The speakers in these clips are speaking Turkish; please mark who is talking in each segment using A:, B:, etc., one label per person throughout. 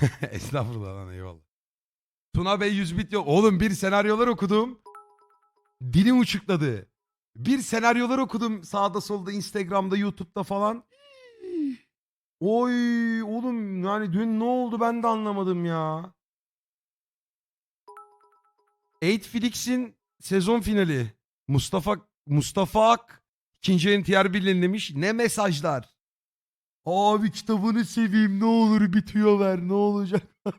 A: Estağfurullah lan eyvallah. Tuna Bey 100 bit yok. Oğlum bir senaryolar okudum. Dilim uçukladı. Bir senaryolar okudum sağda solda Instagram'da YouTube'da falan. Oy oğlum yani dün ne oldu ben de anlamadım ya. Eight Felix'in sezon finali. Mustafa Mustafa Ak ikinci NTR birlenlemiş. Ne mesajlar. Abi kitabını seveyim ne olur bitiyor ver ne olacak.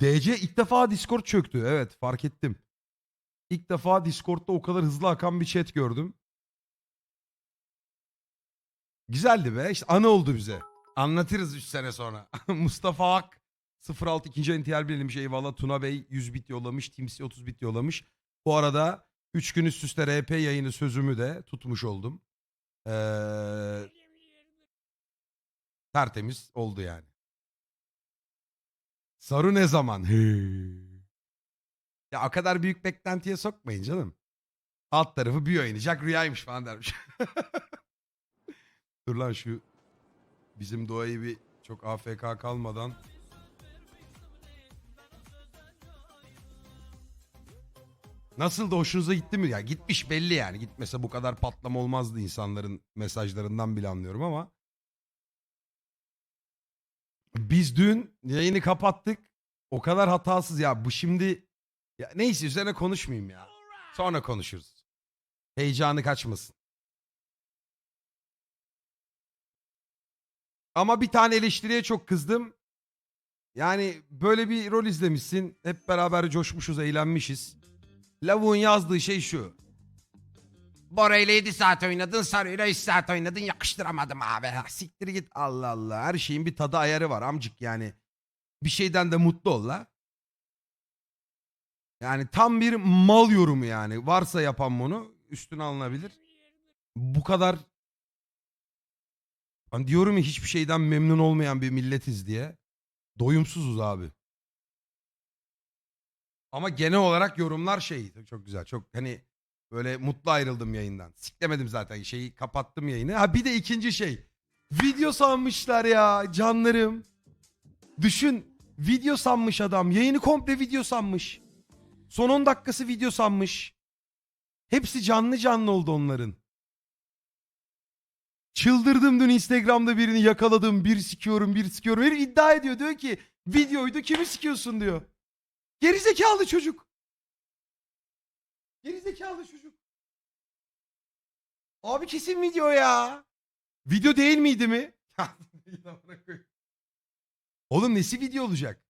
A: DC ilk defa Discord çöktü. Evet fark ettim. İlk defa Discord'da o kadar hızlı akan bir chat gördüm. Güzeldi be. İşte anı oldu bize. Anlatırız 3 sene sonra. Mustafa Ak 06 ikinci NTR belirlemiş eyvallah. Tuna Bey 100 bit yollamış. Timsi 30 bit yollamış. Bu arada 3 gün üst üste RP yayını sözümü de tutmuş oldum. Ee, tertemiz oldu yani. Saru ne zaman? ya o kadar büyük beklentiye sokmayın canım. Alt tarafı bir oynayacak rüyaymış falan dermiş. Dur lan şu bizim doğayı bir çok AFK kalmadan Nasıl da hoşunuza gitti mi? Ya gitmiş belli yani. Gitmese bu kadar patlama olmazdı insanların mesajlarından bile anlıyorum ama. Biz dün yayını kapattık. O kadar hatasız ya. Bu şimdi ya neyse üzerine konuşmayayım ya. Sonra konuşuruz. Heyecanı kaçmasın. Ama bir tane eleştiriye çok kızdım. Yani böyle bir rol izlemişsin. Hep beraber coşmuşuz, eğlenmişiz. Lavuğun yazdığı şey şu. Bora ile 7 saat oynadın, Sarı'yla 3 saat oynadın, yakıştıramadım abi. Ha, Siktir git Allah Allah. Her şeyin bir tadı ayarı var amcık yani. Bir şeyden de mutlu ol la. Yani tam bir mal yorumu yani. Varsa yapan bunu üstüne alınabilir. Bu kadar Hani diyorum ya hiçbir şeyden memnun olmayan bir milletiz diye. Doyumsuzuz abi. Ama genel olarak yorumlar şey çok güzel. Çok hani böyle mutlu ayrıldım yayından. Siklemedim zaten şeyi kapattım yayını. Ha bir de ikinci şey. Video sanmışlar ya canlarım. Düşün video sanmış adam. Yayını komple video sanmış. Son 10 dakikası video sanmış. Hepsi canlı canlı oldu onların. Çıldırdım dün Instagram'da birini yakaladım. Bir sikiyorum bir sikiyorum. Herif iddia ediyor. Diyor ki videoydu kimi sikiyorsun diyor. Gerizekalı çocuk. Gerizekalı çocuk. Abi kesin video ya. Video değil miydi mi? Oğlum nesi video olacak?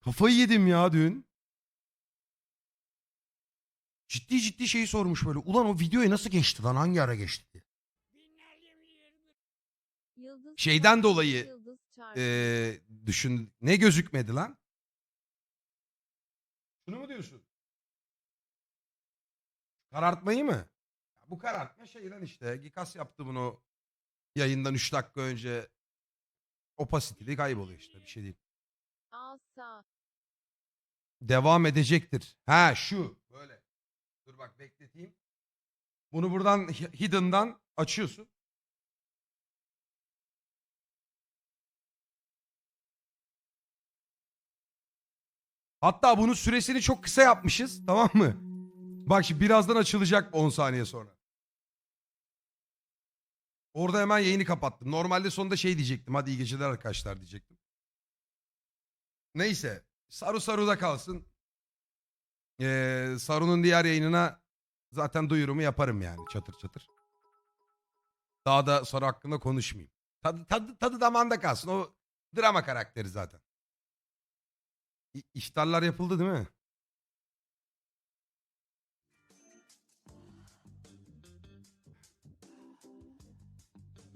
A: Kafayı yedim ya dün. Ciddi ciddi şeyi sormuş böyle. Ulan o videoya nasıl geçti lan? Hangi ara geçti diye.
B: Yıldız
A: Şeyden dolayı. Ee, düşün. Ne gözükmedi lan? Şunu mu diyorsun? Karartmayı mı? Ya bu karartma şey lan işte. Gikas yaptı bunu yayından 3 dakika önce. Opacity kayboluyor işte. Bir şey değil.
B: Asa.
A: Devam edecektir. Ha şu. Böyle. Dur bak bekleteyim. Bunu buradan hi- hidden'dan açıyorsun. Hatta bunun süresini çok kısa yapmışız. Tamam mı? Bak şimdi birazdan açılacak 10 saniye sonra. Orada hemen yayını kapattım. Normalde sonunda şey diyecektim. Hadi iyi geceler arkadaşlar diyecektim. Neyse. Saru Saru'da kalsın. Ee, Saru'nun diğer yayınına zaten duyurumu yaparım yani çatır çatır. Daha da Saru hakkında konuşmayayım. Tadı, tadı, tadı damağında kalsın. O drama karakteri zaten. İftarlar yapıldı değil mi?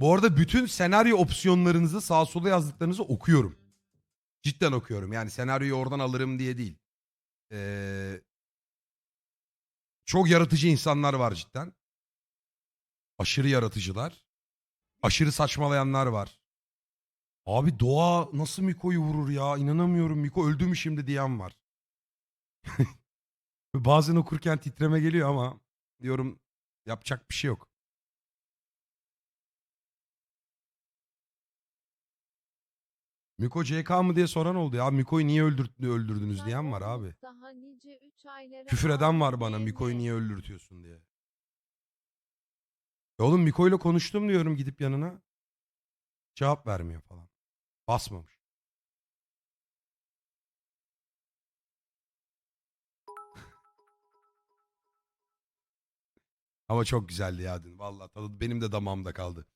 A: Bu arada bütün senaryo opsiyonlarınızı sağa sola yazdıklarınızı okuyorum. Cidden okuyorum. Yani senaryoyu oradan alırım diye değil. Ee, çok yaratıcı insanlar var cidden. Aşırı yaratıcılar. Aşırı saçmalayanlar var. Abi doğa nasıl Miko'yu vurur ya? İnanamıyorum Miko öldü mü şimdi diyen var. Bazen okurken titreme geliyor ama diyorum yapacak bir şey yok. Miko CK mı diye soran oldu ya. Miko'yu niye öldürt öldürdünüz diyen var abi.
B: Daha nice üç aylara
A: Küfür eden var bana. Miko'yu niye öldürtüyorsun diye. Ya oğlum Miko'yla konuştum diyorum gidip yanına. Cevap vermiyor falan. Basmamış. Ama çok güzeldi ya dün. Vallahi tadı benim de damağımda kaldı.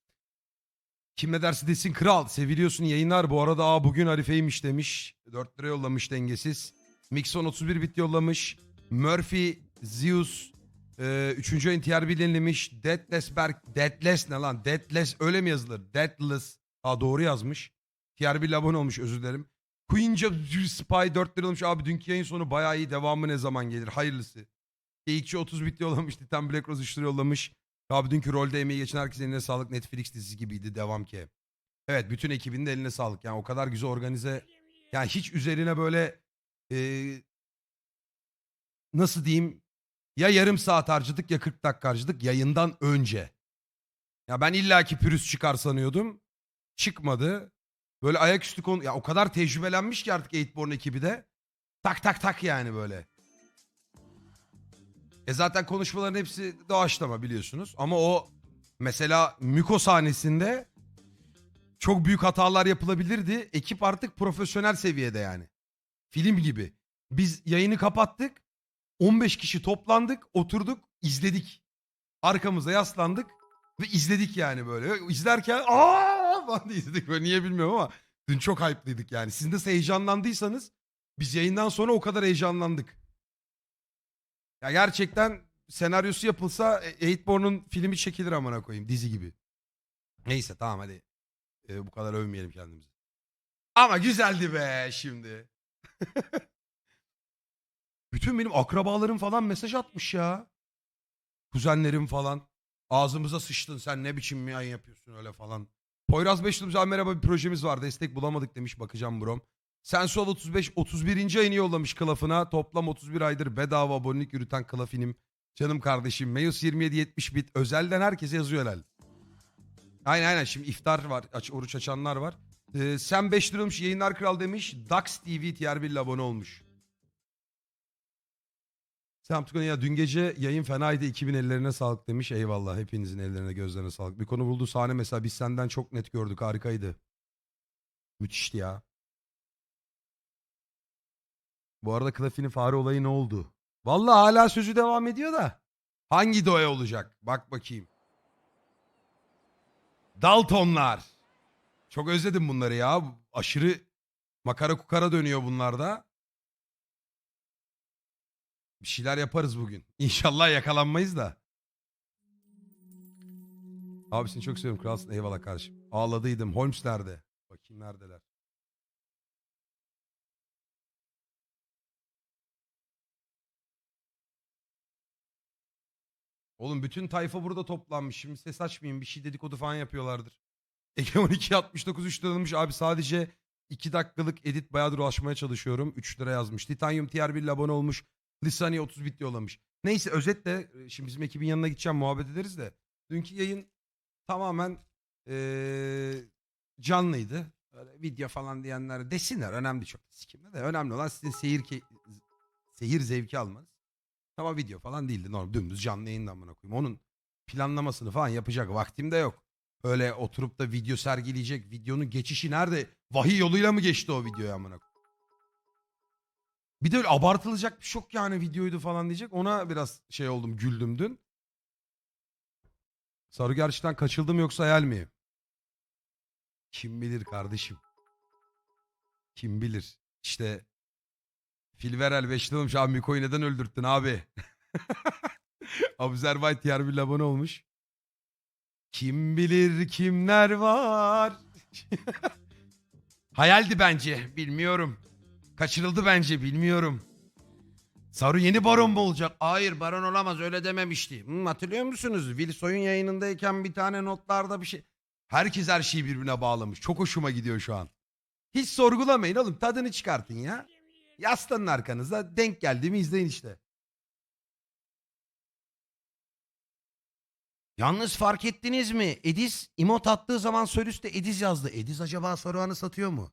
A: Kim ne dersi desin kral. Seviliyorsun yayınlar. Bu arada aa bugün Arife'ymiş demiş. 4 lira yollamış dengesiz. Mixon 31 bit yollamış. Murphy, Zeus, e, 3. ayın TRB yenilemiş. Deathless Berk, Deathless ne lan? Deathless öyle mi yazılır? Deathless. Aa doğru yazmış. TRB ile abone olmuş özür dilerim. Queen'ca Spy 4 lira olmuş. Abi dünkü yayın sonu bayağı iyi. Devamı ne zaman gelir? Hayırlısı. Geyikçi 30 bit yollamış. Titan Black Rose 3 lira yollamış. Abi dünkü rolde emeği geçen herkesin eline sağlık. Netflix dizisi gibiydi. Devam ki. Evet bütün ekibin de eline sağlık. Yani o kadar güzel organize. Yani hiç üzerine böyle e, nasıl diyeyim ya yarım saat harcadık ya 40 dakika harcadık yayından önce. Ya ben illaki pürüz çıkar sanıyordum. Çıkmadı. Böyle ayaküstü konu ya o kadar tecrübelenmiş ki artık Eightborn ekibi de. Tak tak tak yani böyle. E zaten konuşmaların hepsi doğaçlama biliyorsunuz. Ama o mesela Miko sahnesinde çok büyük hatalar yapılabilirdi. Ekip artık profesyonel seviyede yani. Film gibi. Biz yayını kapattık. 15 kişi toplandık, oturduk, izledik. Arkamıza yaslandık ve izledik yani böyle. İzlerken aa falan diye izledik böyle niye bilmiyorum ama dün çok hype'lıydık yani. Siz nasıl heyecanlandıysanız biz yayından sonra o kadar heyecanlandık. Ya gerçekten senaryosu yapılsa e, Eightborn'un filmi çekilir amına koyayım dizi gibi. Neyse tamam hadi. Ee, bu kadar övmeyelim kendimizi. Ama güzeldi be şimdi. Bütün benim akrabalarım falan mesaj atmış ya. Kuzenlerim falan. Ağzımıza sıçtın sen ne biçim yayın yapıyorsun öyle falan. Poyraz Beşiktaş abi merhaba bir projemiz var destek bulamadık demiş bakacağım brom. Sensual 35 31. ayını yollamış kılafına. Toplam 31 aydır bedava abonelik yürüten kılafinim. Canım kardeşim. Meyus 27 70 bit. Özelden herkese yazıyor helal. Aynen aynen şimdi iftar var. Aç, oruç açanlar var. Ee, sen 5 lira olmuş yayınlar kral demiş. Dax TV tier 1 ile abone olmuş. Selam Tukan ya dün gece yayın fenaydı 2000 ellerine sağlık demiş. Eyvallah hepinizin ellerine gözlerine sağlık. Bir konu buldu sahne mesela biz senden çok net gördük harikaydı. Müthişti ya. Bu arada Klafi'nin fare olayı ne oldu? Vallahi hala sözü devam ediyor da. Hangi doya olacak? Bak bakayım. Daltonlar. Çok özledim bunları ya. Aşırı makara kukara dönüyor bunlarda. Bir şeyler yaparız bugün. İnşallah yakalanmayız da. Abi seni çok seviyorum kralsın. Eyvallah kardeşim. Ağladıydım. Holmes nerede? Bakayım neredeler. Oğlum bütün tayfa burada toplanmış. Şimdi ses açmayayım. Bir şey dedikodu falan yapıyorlardır. Ege 12 69 3 liramış. Abi sadece 2 dakikalık edit bayağıdır ulaşmaya çalışıyorum. 3 lira yazmış. Titanium tier 1 ile abone olmuş. Lisani 30 bit yollamış. Neyse özetle e, şimdi bizim ekibin yanına gideceğim muhabbet ederiz de. Dünkü yayın tamamen eee, canlıydı. Öyle video falan diyenler desinler. Önemli çok. Sikimde de önemli olan sizin seyir ke- seyir zevki almanız. Ama video falan değildi. Normal dümdüz canlı yayında amına koyayım. Onun planlamasını falan yapacak vaktim de yok. Öyle oturup da video sergileyecek. Videonun geçişi nerede? Vahiy yoluyla mı geçti o videoya amına koyayım? Bir de öyle abartılacak bir şok yani videoydu falan diyecek. Ona biraz şey oldum güldüm dün. Sarı gerçekten kaçıldım yoksa hayal mi? Kim bilir kardeşim. Kim bilir. İşte Filverel beşli olmuş. Abi Miko'yu neden öldürttün abi? Abzervay diğer bir abone olmuş. Kim bilir kimler var? Hayaldi bence. Bilmiyorum. Kaçırıldı bence. Bilmiyorum. Saru yeni baron mu olacak? Hayır baron olamaz öyle dememişti. Hmm, hatırlıyor musunuz? Wilsoy'un yayınındayken bir tane notlarda bir şey. Herkes her şeyi birbirine bağlamış. Çok hoşuma gidiyor şu an. Hiç sorgulamayın oğlum tadını çıkartın ya. Yaslanın arkanıza denk geldi mi izleyin işte. Yalnız fark ettiniz mi? Ediz emot attığı zaman Sörüs'te Ediz yazdı. Ediz acaba Saruhan'ı satıyor mu?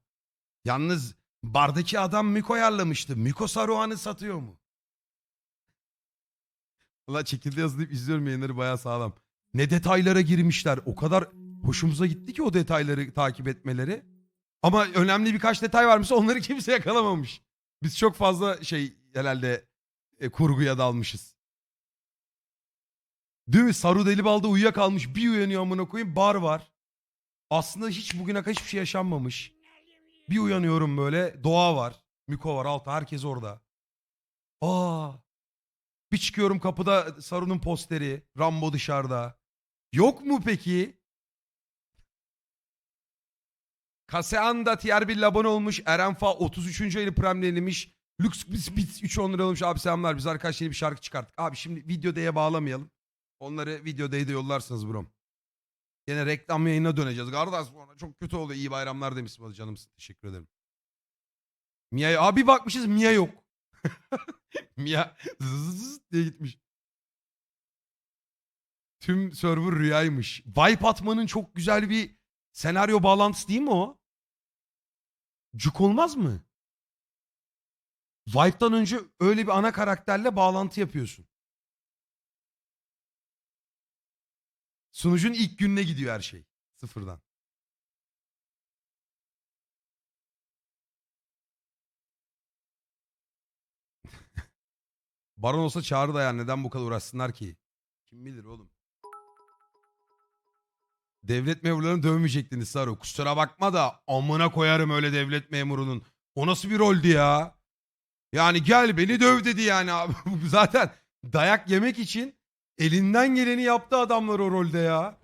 A: Yalnız bardaki adam Miko ayarlamıştı. Miko Saruhan'ı satıyor mu? Valla çekildi yazılayıp izliyorum yayınları bayağı sağlam. Ne detaylara girmişler. O kadar hoşumuza gitti ki o detayları takip etmeleri. Ama önemli birkaç detay varmış onları kimse yakalamamış. Biz çok fazla şey herhalde e, kurguya dalmışız. Değil mi? Saru Delibal'da uyuyakalmış. Bir uyanıyor amına koyayım bar var. Aslında hiç bugüne kadar hiçbir şey yaşanmamış. Bir uyanıyorum böyle doğa var. Miko var altta herkes orada. Aa. Bir çıkıyorum kapıda Saru'nun posteri. Rambo dışarıda. Yok mu peki? Kaseanda tier 1 abone olmuş. Erenfa 33. ayını premlenilmiş. Lux Spitz 3 10 lira olmuş. Abi selamlar. Biz arkadaşlar bir şarkı çıkarttık. Abi şimdi video D'ye bağlamayalım. Onları video D'ye de yollarsınız brom. Yine reklam yayına döneceğiz. Kardeş sonra çok kötü oluyor. İyi bayramlar demişsin bana canımsın. Teşekkür ederim. Mia abi bakmışız Mia yok. Mia zzzz diye gitmiş. Tüm server rüyaymış. Vibe atmanın çok güzel bir senaryo bağlantısı değil mi o? Cuk olmaz mı? Vibe'dan önce öyle bir ana karakterle bağlantı yapıyorsun. Sunucun ilk gününe gidiyor her şey. Sıfırdan. Baron olsa çağrı da yani neden bu kadar uğraşsınlar ki? Kim bilir oğlum. Devlet memurlarını dövmeyecektiniz Saru. Kusura bakma da amına koyarım öyle devlet memurunun. O nasıl bir roldü ya? Yani gel beni döv dedi yani abi. Zaten dayak yemek için elinden geleni yaptı adamlar o rolde ya.